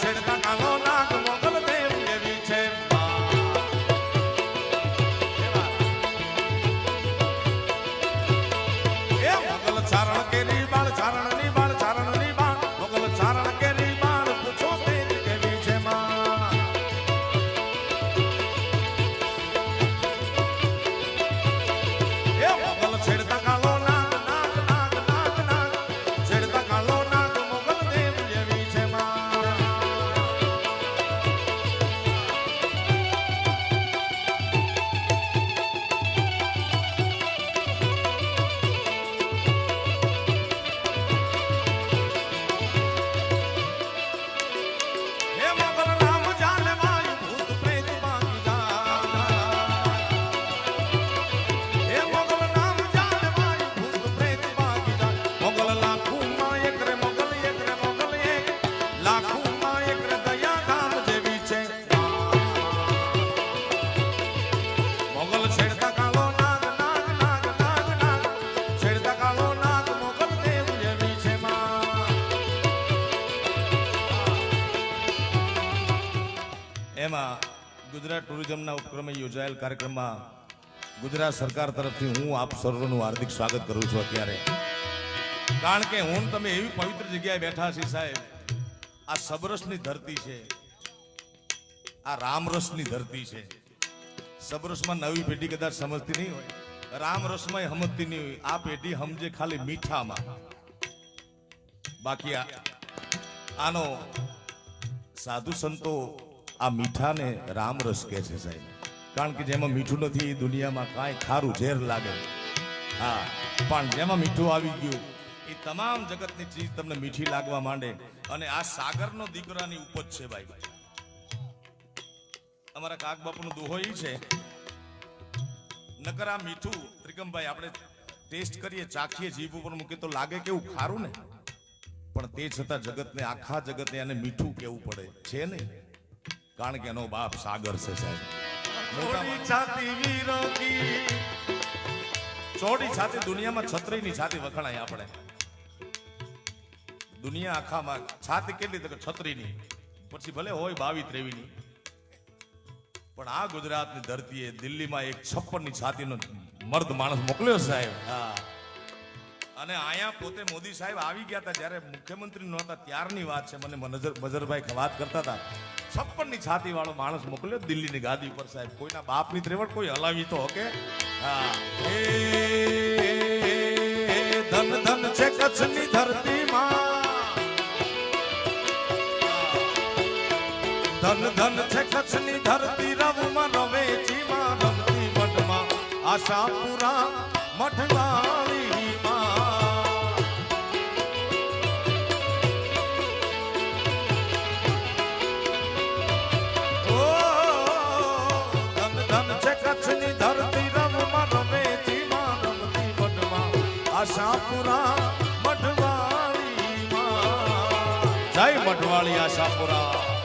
છેડતા કાલો નાગ મોગલ દેવ એવી એમાં ગુજરાત ટુરિઝમના ઉપક્રમે યોજાયેલ કાર્યક્રમમાં ગુજરાત સરકાર તરફથી હું આપ સર્વનું હાર્દિક સ્વાગત કરું છું અત્યારે. કારણ કે હું તમે એવી પવિત્ર જગ્યાએ બેઠા છીએ સાહેબ, આ સબરસની ધરતી છે, આ રામરસની ધરતી છે. સબરસમાં નવી પેઢી કદાચ સમજતી નહીં હોય, રામરસમાં સમજતી નહીં હોય, આ પેઢી સમજે ખાલી મીઠામાં. બાકી આનો સાધુ સંતો આ મીઠાને રામરસ કહે છે સાહેબ. કારણ કે જેમાં મીઠું નથી, એ દુનિયામાં કાંઈ ખારું ઝેર લાગે હા, પણ જેમાં મીઠું આવી ગયું, એ તમામ જગતની ચીજ તમને મીઠી લાગવા માંડે. અને આ સાગરનો દીકરાની ઉપજ છે ભાઈ. અમારા કાક બાપુનો દોહો ઈ છે. નકર આ મીઠું ત્રિકમભાઈ આપણે ટેસ્ટ કરીએ, ચાખીએ, જીભ ઉપર મૂકીએ, તો લાગે કેવું ખારું ને? પણ તે છતાં જગતને, આખા જગતને એને મીઠું કેવું પડે? છે ને કારણ કે એનો બાપ સાગર છે સાહેબ. છાતી ચોડી છાતી દુનિયામાં છત્રીની છાતી વખણાય આપણે. દુનિયા આખામાં છાતી કેટલી તો કે છત્રીની. પછી ભલે હોય બાવી ત્રેવીની. પણ આ ગુજરાતની ધરતીએ દિલ્હીમાં એક છપ્પનની છાતીનો મર્દ માણસ મોકલ્યો સાહેબ. હા. અને અહીંયા પોતે મોદી સાહેબ આવી ગયા હતા જ્યારે મુખ્યમંત્રી નહોતા, ત્યારની વાત છે. મને મજરભાઈ વાત કરતા હતા. છપ્પનની છાતી વાળો માણસ મોકલ્યો દિલ્હીની ગાદી ઉપર સાહેબ. કોઈના બાપની ત્રેવડ કોઈ હલાવી તો ઓકે ધન ધન છે કચ્છની ધરતીમાં. ધન ધન છે કચ્છની ધરતી, રવમાં રવે જીમાં રમતી મઠમાં આશાપુરા મઠવાળીમાં આશાપુરા મઠવાળીમાં જય મઠવાળી આશાપુરા.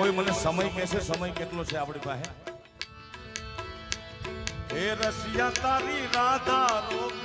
કોઈ મને સમય કહેશે સમય કેટલો છે આપણી પાસે? હે રસિયા તારી રાધા રોકાણી